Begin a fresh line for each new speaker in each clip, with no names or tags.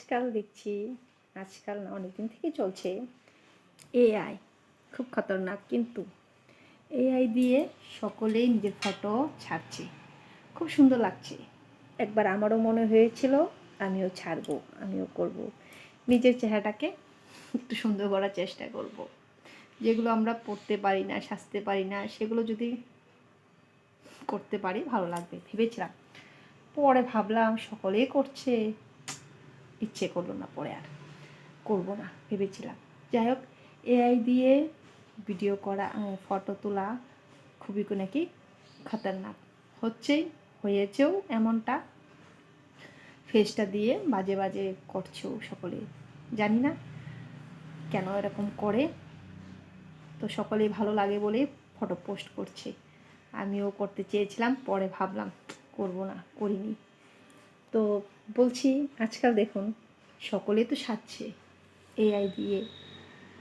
আজকাল দেখছি, আজকাল না, অনেকদিন থেকে চলছে এআই খুব খতরনাক কিন্তু। এআই দিয়ে সকলেই নিজের ফটো ছাড়ছে। খুব সুন্দর লাগছে। একবার আমারও মনে হয়েছিল, আমিও ছাড়বো, আমিও করব। নিজের চেহারাটাকে একটু সুন্দর করার চেষ্টা করব। যেগুলো আমরা পড়তে পারি না, সাজতে পারি না, সেগুলো যদি করতে পারি, ভালো লাগবে, ভেবেছিলাম। পরে ভাবলাম, সকলেই করছে। ইচ্ছে করল না পরে আর। করব না, ভেবেছিলাম। যাই হোক, এআই দিয়ে ভিডিও করা ফটো তোলা খুবই নাকি খতরনাক। হচ্ছেই, হয়েছেও এমনটা। ফেসটা দিয়ে বাজে বাজে করছেও সকলে। জানি না কেন এরকম করে। তো সকলেই ভালো লাগে বলে ফটো পোস্ট করছে। আমিও করতে চেয়েছিলাম, পরে ভাবলাম, করব না, করিনি। তো বলছি, আজকাল দেখুন, সকলে তো সাজছে এআই দিয়ে।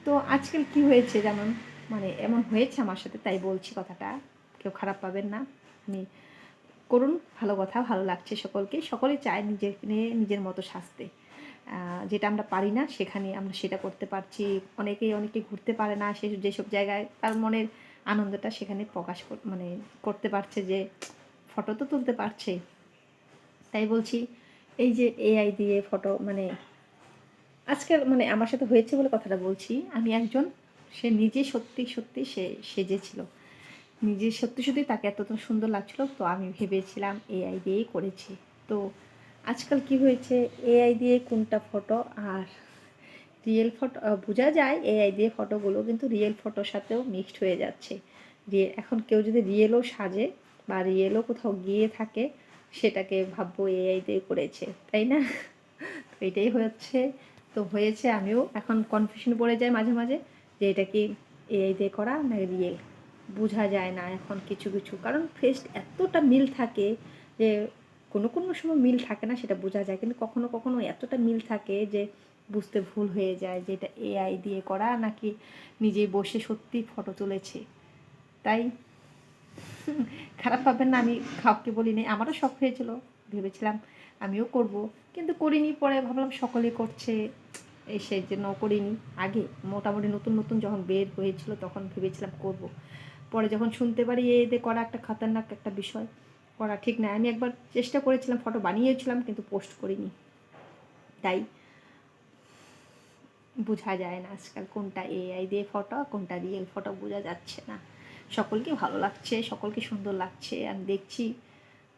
তো আজকাল কি হয়েছে যেমন মানে এমন হয়েছে আমার সাথে, তাই বলছি কথাটা। কেউ খারাপ পাবেন না। আমি করুন, ভালো কথা, ভালো লাগছে সকলকে। সকলে চায় নিজের নিজের মতো সাজতে। যেটা আমরা পারি না, সেখানে আমরা সেটা করতে পারছি। অনেকেই অনেকে ঘুরতে পারে না, সে যেসব জায়গায় তার মনের আনন্দটা সেখানে প্রকাশ মানে করতে পারছে যে, ফটো তো তুলতে পারছে। তাই বলছি এই যে এআই দিয়ে ফটো মানে আজকাল মানে আমার সাথে হয়েছে বলে কথাটা বলছি, আমি একজন, সে নিজে সত্যি সত্যি সে সেজেছিল। নিজে সত্যি সত্যি তাকে এত সুন্দর লাগছিল, তো আমি ভেবেছিলাম এআই দিয়েই করেছি। তো আজকাল কি হয়েছে? এআই দিয়ে কোনটা ফটো আর রিয়েল ফটো বোঝা যায় এআই দিয়ে ফটোগুলো কিন্তু রিয়েল ফটোর সাথেও মিক্সড হয়ে যাচ্ছে। এখন কেউ যদি রিয়েলও সাজে বা রিয়েলও কোথাও গিয়ে থাকে সেটাকে ভাববো এআই দিয়ে করেছে, তাই না? তো এটাই হচ্ছে, তো হয়েছে আমিও এখন কনফিউশন পড়ে যায় মাঝে মাঝে যে এটা কি এআই দিয়ে করা না রিয়েল বোঝা যায় না এখন কিছু কিছু। কারণ ফেস এতটা মিল থাকে যে কোনো কোনো সময় মিল থাকে না সেটা বোঝা যায়, কিন্তু কখনো কখনো এতটা মিল থাকে যে বুঝতে ভুল হয়ে যায় যে এটা এআই দিয়ে করা নাকি নিজেই বসে সত্যি ফটো তুলেছে। তাই খারাপ পাবেন না, আমি কাউকে বলিনি আমারও শখ হয়েছিল, ভেবেছিলাম আমিও করব, কিন্তু করিনি, পরে ভাবলাম সকলে করছে সেই জন্য করিনি, আগে মোটামুটি নতুন নতুন যখন বের হয়েছিল তখন ভেবেছিলাম করব, পরে যখন শুনতে পারি এ এদের করা একটা খতরনাক একটা বিষয়, করা ঠিক না আমি একবার চেষ্টা করেছিলাম, ফটো বানিয়েছিলাম, কিন্তু পোস্ট করিনি, তাই বোঝা যায় না আজকাল কোনটা এআই দিয়ে ফটো, কোনটা রিয়েল ফটো, বোঝা যাচ্ছে না। সকলকে ভালো লাগছে, সকলকে সুন্দর লাগছে। আমি দেখছি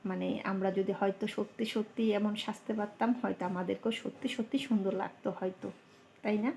মানে আমরা যদি হয়তো সত্যি সত্যি এমন সাজতে পারতাম, হয়তো আমাদেরকেও সত্যি সত্যি সুন্দর লাগতো হয়তো। তাই না?